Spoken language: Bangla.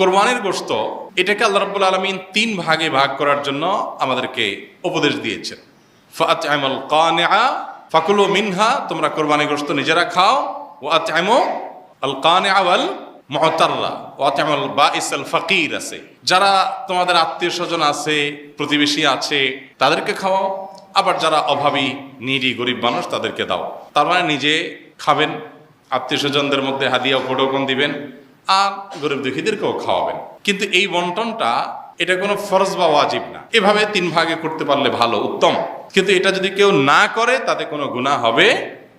কোরবানির গোস্ত এটাকে আল্লাহ রাব্বুল আলমিন তিন ভাগে ভাগ করার জন্য আমাদেরকে উপদেশ দিয়েছেন। ফাতআমুল কানিআ, ফাকুলু মিনহা, তোমরা কোরবানি গোস্ত নিজেরা খাও। ও আতআমু আল কানিআ ওয়াল মুতাররা ও আতআমুল বাইস আল ফাকির আছে। যারা তোমাদের আত্মীয় স্বজন আছে, প্রতিবেশী আছে, তাদেরকে খাওয়াও। আবার যারা অভাবী নিডি গরিব মানুষ, তাদেরকে দাও। তার মানে নিজে খাবেন আত্মীয় স্বজনদের মধ্যে হাদিয়া উপঢৌকন দিবেন। আর গরিব দুঃখীদেরকেও খাওয়াবেন। কিন্তু এই বন্টনটা, এটা কোনো ফরজ বা ওয়াজিব না। এভাবে তিন ভাগে করতে পারলে ভালো, উত্তম। কিন্তু এটা যদি কেউ না করে, তাতে কোনো গুণা হবে